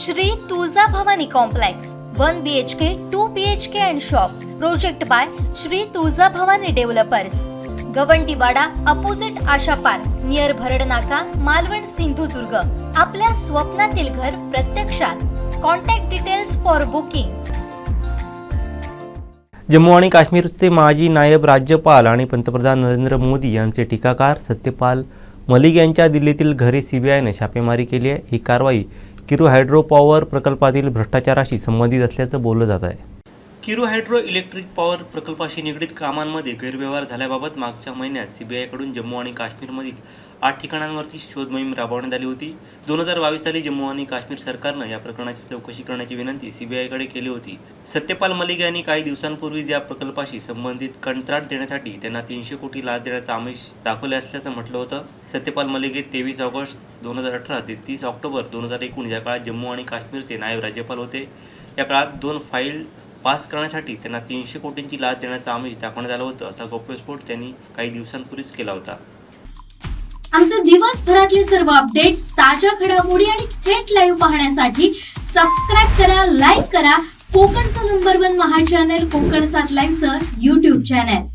Shri Tulja Bhavani complex one B H K two B H K and shop project by Shri Tulja Bhavani developers Gawandiwada opposite Asha park near Bharad Naka Malvan Sindhudurg. आपल्या स्वप्नातील घर प्रत्यक्षात. Contact details for booking Jammu आणि काश्मीरचे माजी नायब राज्यपाल आणि पंतप्रधान नरेंद्र मोदी यांचे टीकाकार सत्यपाल मलिक यांच्या दिल्लीतील घरी सीबीआयने छापेमारी केली आहे. ही कारवाई किरू हायड्रो पॉवर प्रकल्पातील भ्रष्टाचाराशी संबंधित असल्याचं बोललं जात आहे. किरू हायड्रो इलेक्ट्रिक पॉवर प्रकल्पाशी निगडीत कामांमध्ये गैरव्यवहार झाल्याबाबत मागच्या महिन्यात सीबीआयकडून जम्मू आणि काश्मीरमधील आठ ठिकाणांवरती शोध मोहीम राबवण्यात आली होती. दोन हजार बावीस साली जम्मू आणि काश्मीर सरकारनं या प्रकरणाची चौकशी करण्याची विनंती सीबीआयकडे केली होती. सत्यपाल मलिक यांनी काही दिवसांपूर्वीच या प्रकल्पाशी संबंधित कंत्राट देण्यासाठी त्यांना तीनशे कोटी लाच देण्याचा आमिष दाखवले असल्याचं म्हटलं होतं. सत्यपाल मलिक हे तेवीस ऑगस्ट दोन हजार अठरा ते तीस ऑक्टोबर दोन हजार एकोणीस या काळात जम्मू आणि काश्मीरचे नायब राज्यपाल होते. या काळात दोन फाईल पास करण्यासाठी त्यांना तीनशे कोटींची लाच देण्याचं आमिष दाखवण्यात आलं होतं असा गौप्यस्फोट त्यांनी काही दिवसांपूर्वीच केला होता. आमचे दिवसभरातले सर्व अपडेट्स ताज्या घडामोडी आणि थेट लाईव्ह पाहण्यासाठी सबस्क्राईब करा लाईक करा. कोकणचं number one Maha channel Konkan सात लाईव्हचं युट्यूब चॅनल